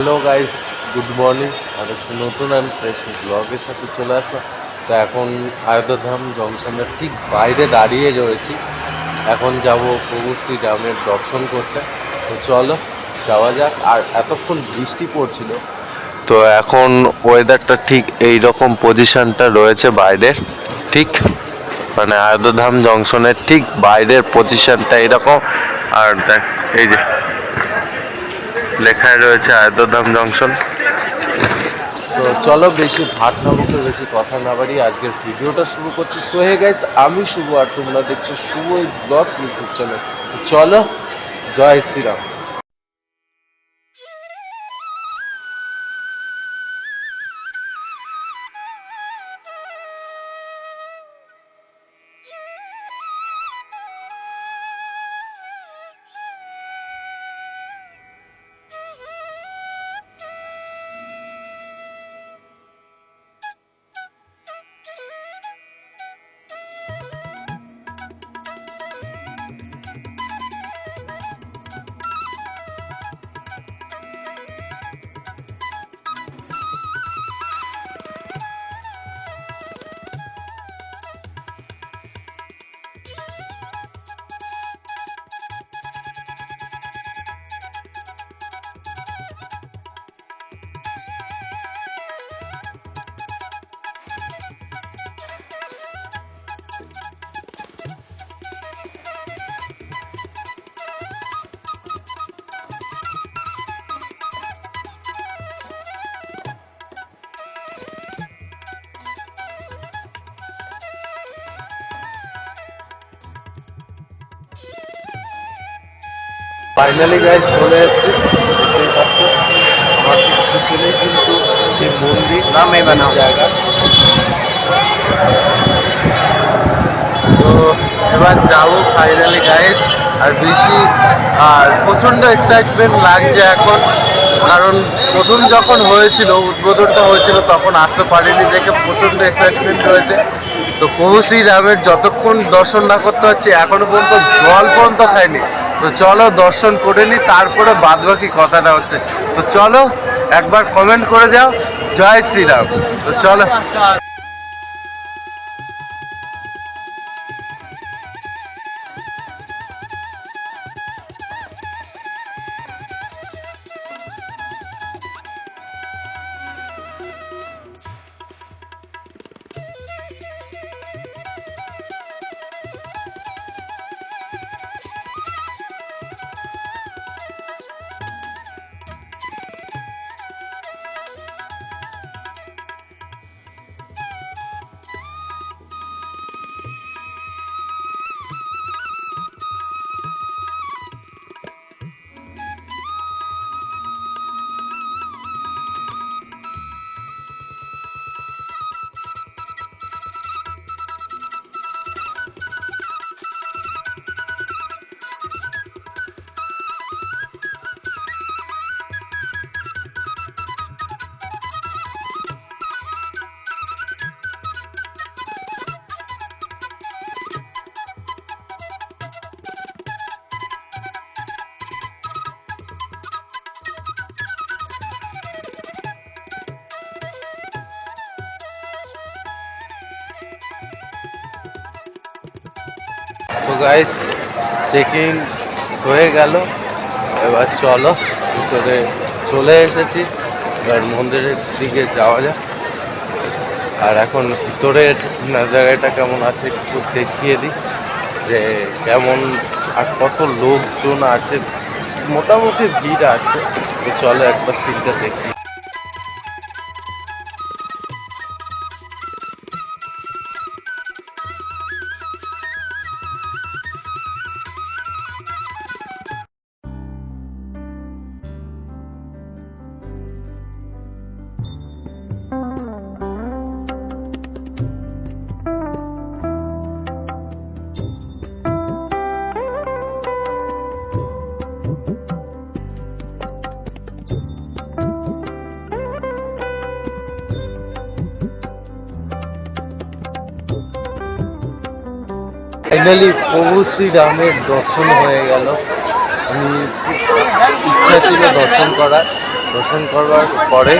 Hello guys good morning আর একটু নতুন আমি ফ্রেশ ব্লগের সাথে চলে আসলাম। তো এখন আয়তধাম জংশনের ঠিক বাইরে দাঁড়িয়ে রয়েছি। এখন যাব প্রভু শ্রীরামের দর্শন করতে। তো চলো, যাওয়া যাক। আর এতক্ষণ বৃষ্টি পড়ছিল। তো এখন ওয়েদারটা ঠিক এই রকম পজিশনটা রয়েছে বাইরের। ঠিক? মানে আয়তধাম জংশনের ঠিক বাইরের পজিশনটা এরকম। আর দেখ, এই যে লেখায় রয়েছে আয়তধাম জংশন। তো চলো বেশি ভাত না, মুখে বেশি কথা না বাড়ি আজকের ভিডিওটা শুরু করছি। সো হে গাইস আমি শুভ আর তোমরা দেখছ শুভ ব্লগ ইউটিউব চ্যানেল চলো, জয় শ্রীরাম। ফাইনালি গাইজ চলে এসেছি। দেখতেই পাচ্ছ আমার ঠিক পিছনেই কিন্তু সেই মন্দির না, মেয়ে বানাও। জায়গা তো এবার যাব ফাইনালি গাইজ আর বেশি আর প্রচণ্ড এক্সাইটমেন্ট লাগছে এখন। কারণ প্রথম যখন হয়েছিল উদ্বোধনটা হয়েছিল তখন আসতে পারিনি দেখে প্রচণ্ড এক্সাইটমেন্ট হয়েছে তো প্রভু শ্রীরামের যতক্ষণ দর্শন না করতে হচ্ছে এখনও পর্যন্ত জল পর্যন্ত খায়নি তো চলো দর্শন করে নি, তারপরে বাদ বাকি কথাটা হচ্ছে। তো চলো একবার কমেন্ট করে যাও। জয় শ্রীরাম। তো চলো। গাইস চেকিং হয়ে গেল। এবার চলো, ভিতরে চলে এসেছি। এবার মন্দিরের দিকে যাওয়া যাক। আর এখন ভিতরের নাজারাটা কেমন আছে একটু দেখিয়ে দিই। যে কেমন আর কত লোকজন আছে। মোটামুটি ভিড় আছে। তো চলো একবার সিনটা দেখি। ফাইনালি প্রভু শ্রীরামের দর্শন হয়ে গেল। আমি ইচ্ছা ছিল দর্শন করার। দর্শন করবার পরে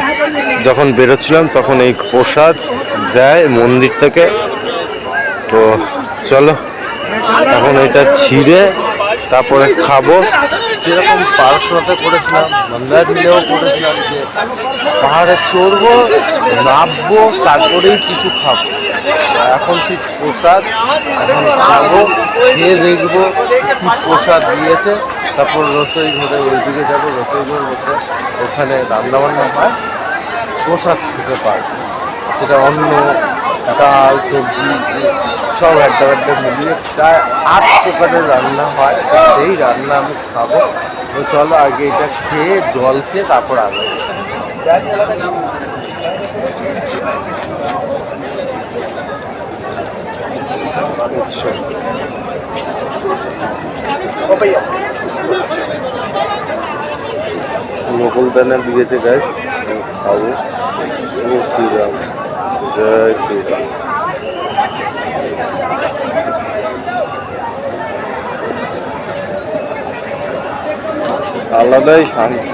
যখন বেরোচ্ছিলাম, তখন এই প্রসাদ দেয় মন্দির থেকে। তো চলো, এখন এটা ছিঁড়ে তারপরে খাব। যেরকম পারশোনাতে করেছিলাম মন্দারমিলেও করেছিলাম যে পাহাড়ে চড়বো নামবো তারপরেই কিছু খাব। এখন সেই প্রসাদ, এখন খাব, খেয়ে দেখব কি প্রসাদ দিয়েছে। তারপর রসই ঘরে ওইদিকে যাব, রসই ঘর বসে ওখানে রান্নাবান্না হয়, প্রসাদ খেতে পারব। সেটা অন্য ডাল, সবজি, সব একটা একটা মিলিয়ে প্রায় আট প্রকারের রান্না হয় সেই রান্না আমি খাব। তো চলো আগে এটা খেয়ে, জল খেয়ে তারপর আগে নকুলদানা দিয়েছে গাছ খাব। শ্রীরাম জয় আলাদাই শান্তি।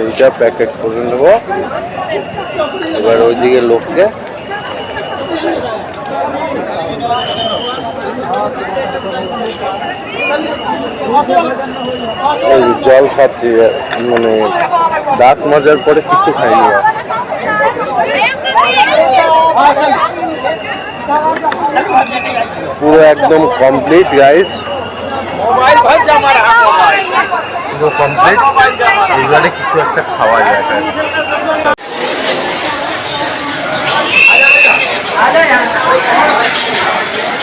এইটা প্যাকেট করে নেব। এবার ওইদিকে লোককে। এই জল খাচ্ছি মানে দাঁত মাজার পরে কিছু খাইনি আর পুরো একদম কমপ্লিট রাইস পুরো কমপ্লিট এবারে কিছু একটা খাওয়া যায়। guys।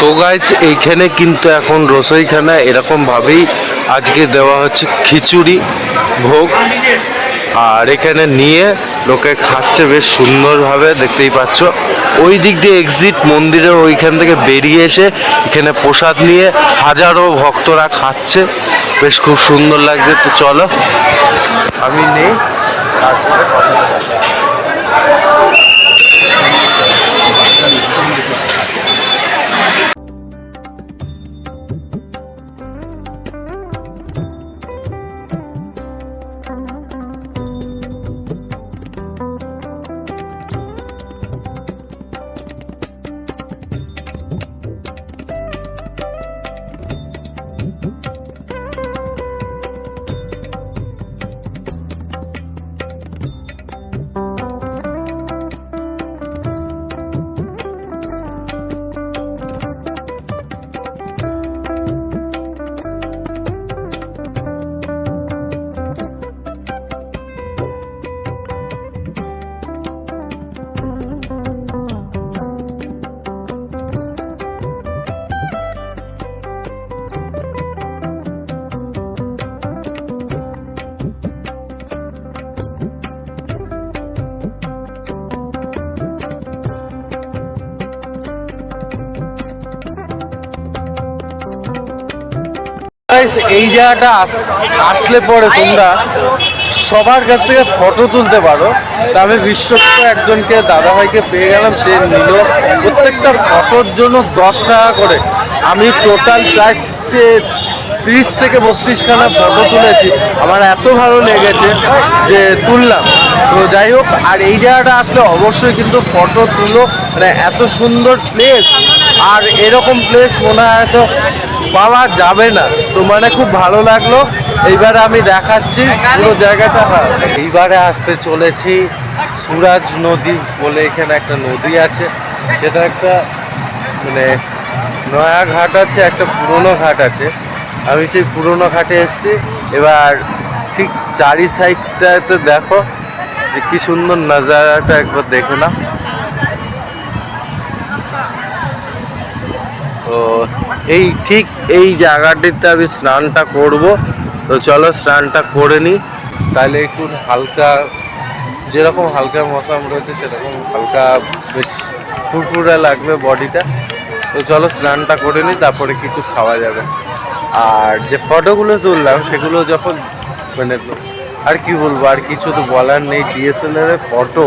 তো গাইজ এইখানে কিন্তু এখন রসইখানা এরকমভাবেই আজকে দেওয়া হচ্ছে খিচুড়ি ভোগ। আর এখানে নিয়ে লোকে খাচ্ছে বেশ সুন্দরভাবে, দেখতেই পাচ্ছ। ওই দিক দিয়ে এক্সিট মন্দিরের ওইখান থেকে বেরিয়ে এসে এখানে প্রসাদ নিয়ে হাজারো ভক্তরা খাচ্ছে। বেশ খুব সুন্দর লাগছে। তো চলো, আমি নেই, তারপরে Guys, এই জায়গাটা আস- আসলে পরে তোমরা সবার কাছ থেকে ফটো তুলতে পারো। তা আমি বিশ্বস্ত একজনকে দাদাভাইকে পেয়ে গেলাম সে নিল প্রত্যেকটা ফটোর জন্য দশ টাকা করে। আমি টোটাল প্রায় তিরিশ থেকে বত্রিশখানা ফটো তুলেছি। আমার এত ভালো লেগেছে যে তুললাম। তো যাই হোক আর এই জায়গাটা আসলে অবশ্যই কিন্তু ফটো তুলো। মানে এত সুন্দর প্লেস আর এরকম প্লেস মনে হয় তো পাওয়া যাবে না। তো মানে খুব ভালো লাগল। এইবারে আমি দেখাচ্ছি পুরো জায়গাটা। হ্যাঁ। এইবারে আসতে চলেছি সুরাজ নদী বলে এখানে একটা নদী আছে। সেটা একটা মানে নয়া ঘাট আছে, একটা পুরনো ঘাট আছে। আমি সেই পুরনো ঘাটে এসেছি। এবার ঠিক চারি সাইডটাতে দেখো যে কি সুন্দর নাজারাটা একবার দেখে না তো এই ঠিক এই জায়গাটিতে আমি স্নানটা করব। তো চলো স্নানটা করে নিই তাহলে একটু হালকা, যেরকম হালকা মশাম রয়েছে, সেরকম হালকা বেশ ফুরফুরে লাগবে বডিটা। তো চলো স্নানটা করে নিই তারপরে কিছু খাওয়া যাবে। আর যে ফটোগুলো তুললাম, সেগুলো যখন মানে আর কি বলব, আর কিছু তো বলার নেই ডিএসএলআর ফটো,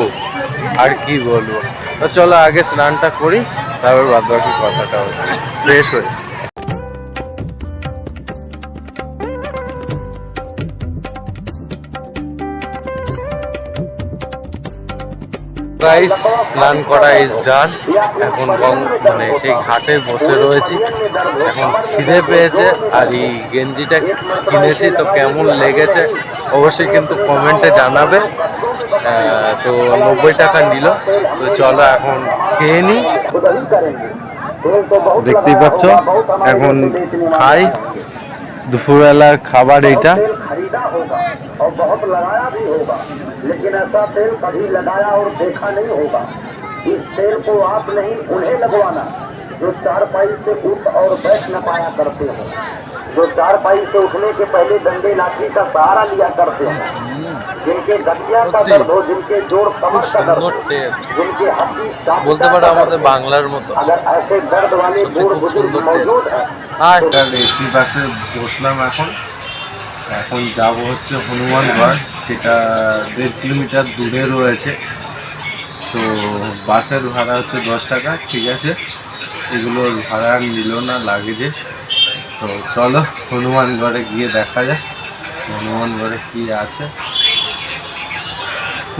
আর কি বলব। তো চলো আগে স্নানটা করি। তারপর বাদ বাকি কথাটা হচ্ছে। ফ্রেশ হয়ে গাইস স্নান করা ইজ ডান এখন মানে সেই ঘাটে বসে রয়েছি। এখন খিদে পেয়েছে আর এই গেঞ্জিটা কিনেছি তো কেমন লেগেছে অবশ্যই কিন্তু কমেন্টে জানাবে। তো নব্বই টাকা নিল। তো চলো এখন খেয়ে নিই দেখতেই পাচ্ছ এখন খাই দুপুরবেলার খাবার এইটা खरीदा होगा और बहुत लगाया भी होगा लेकिन ऐसा तेल कभी लगाया और देखा नहीं होगा इस तेल को आप नहीं उन्हें लगवाना जो चार पाई से उठ और बैठ न पाया करते हो जो चार पाई से उठने के पहले डंडे लाठी का सहारा लिया करते हो টেস্ট বলতে পারো আমাদের বাংলার মতো সত্যি খুব সুন্দর এসি বাসে বসলাম এখন। এখন যাব হচ্ছে হনুমানগড় যেটা দেড় কিলোমিটার দূরে রয়েছে। তো বাসের ভাড়া হচ্ছে দশ টাকা ঠিক আছে? এগুলোর ভাড়া নিল না লাগেজে। তো চলো হনুমানগড়ে গিয়ে দেখা যাক হনুমানগড়ে কী আছে।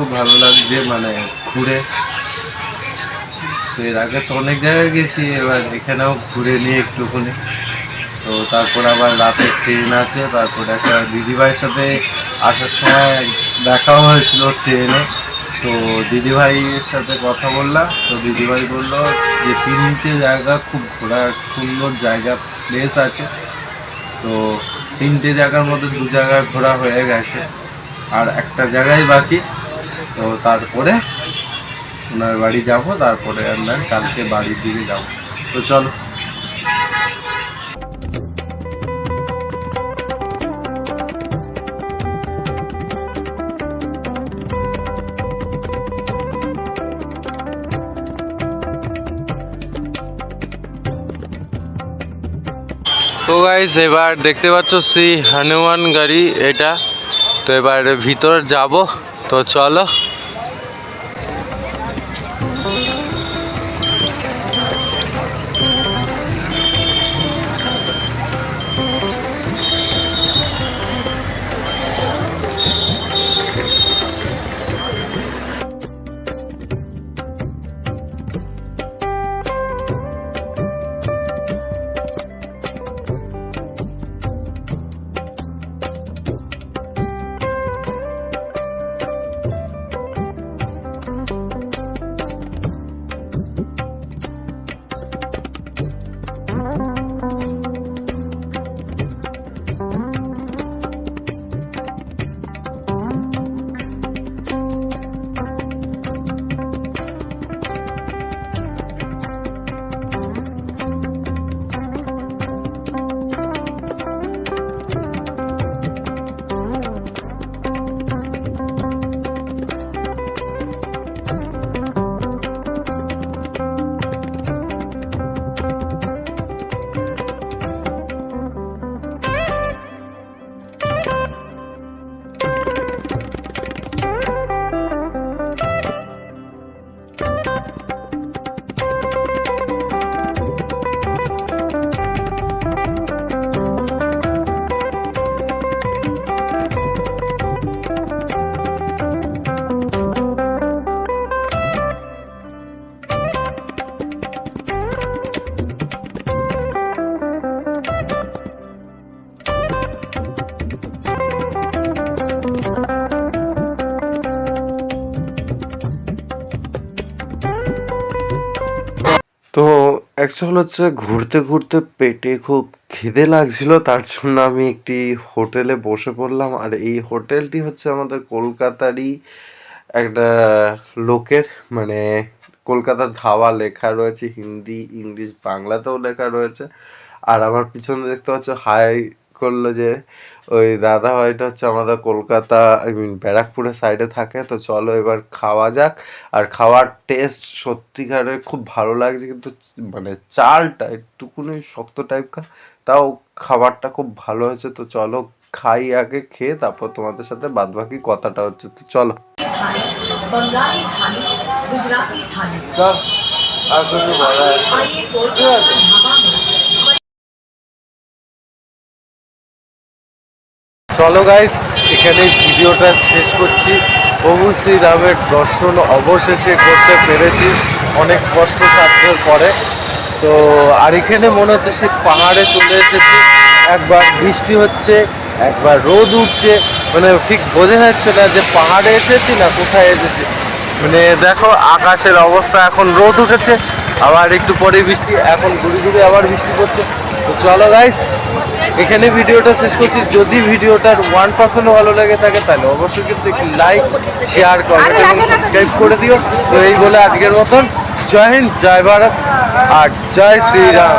খুব ভালো লাগছে মানে ঘুরে। তো এর আগে তো অনেক জায়গায় গেছি, এবার এখানেও ঘুরে নিয়ে একটুখানি। তো তারপর আবার রাতে ট্রেন আছে, তারপর একটা দিদিভাইয়ের সাথে আসার সময় দেখা হয়েছিল ট্রেনে। তো দিদিভাইয়ের সাথে কথা বললাম, তো দিদিভাই বলল যে তিনটে জায়গা খুব ঘোরার সুন্দর জায়গা প্লেস আছে। তো তিনটে জায়গার মধ্যে দু জায়গা ঘোরা হয়ে গেছে, আর একটা জায়গায় বাকি। তো তারপরে ওনার বাড়ি যাব, তারপরে আমরা কালকে বাড়ির দিকে যাব। তো চলো। তো গাইস এবার দেখতে পাচ্ছ শ্রী হনুমান গাড়ি, এটা। তো এবার ভিতর যাব। তো চলো। অ্যাকচুয়াল হচ্ছে ঘুরতে ঘুরতে পেটে খুব খিদে লাগছিল, তার জন্য আমি একটি হোটেলে বসে পড়লাম। আর এই হোটেলটি হচ্ছে আমাদের কলকাতারই একটা লোকের মানে কলকাতার ধাবা লেখা রয়েছে, হিন্দি, ইংলিশ, বাংলাতেও লেখা রয়েছে। আর আমার পিছনে দেখতে পাচ্ছ, হাই করল যে ওই দাদা ভাইটা হচ্ছে আমাদের কলকাতা আই মিন ব্যারাকপুরের সাইডে থাকে তো চলো এবার খাওয়া যাক। আর খাওয়ার টেস্ট সত্যিকারের খুব ভালো লাগছে কিন্তু মানে চালটা একটুকুনি শক্ত টাইপ খা তাও খাবারটা খুব ভালো হয়েছে। তো চলো খাই আগে খেয়ে তারপর তোমাদের সাথে বাদবাকি কথাটা হচ্ছে। তো চলো। আর কিছু বলা চলো গাইস এখানে ভিডিওটা শেষ করছি। প্রভু শ্রীরামের দর্শন অবশেষে করতে পেরেছি অনেক কষ্ট সাধ্যের পরে। তো, আর এখানে মনে হচ্ছে সে পাহাড়ে চলে এসেছি। একবার বৃষ্টি হচ্ছে, একবার রোদ উঠছে। মানে ঠিক বোঝা যাচ্ছে না যে পাহাড়ে এসেছি না কোথায় এসেছি। মানে দেখো, আকাশের অবস্থা এখন রোদ উঠেছে, আবার একটু পরে বৃষ্টি, এখন ঘুরে ঘুরে আবার বৃষ্টি পড়ছে। তো চলো গাইস এখানে ভিডিওটা শেষ করছি। যদি ভিডিওটার ওয়ান পার্সেন্ট ভালো লাগে থাকে তাহলে অবশ্যই কিন্তু একটি লাইক শেয়ার কমেন্ট এবং সাবস্ক্রাইব করে দিও। তো এই বলে আজকের মতন। জয় হিন্দ জয় ভারত আর জয় শ্রীরাম।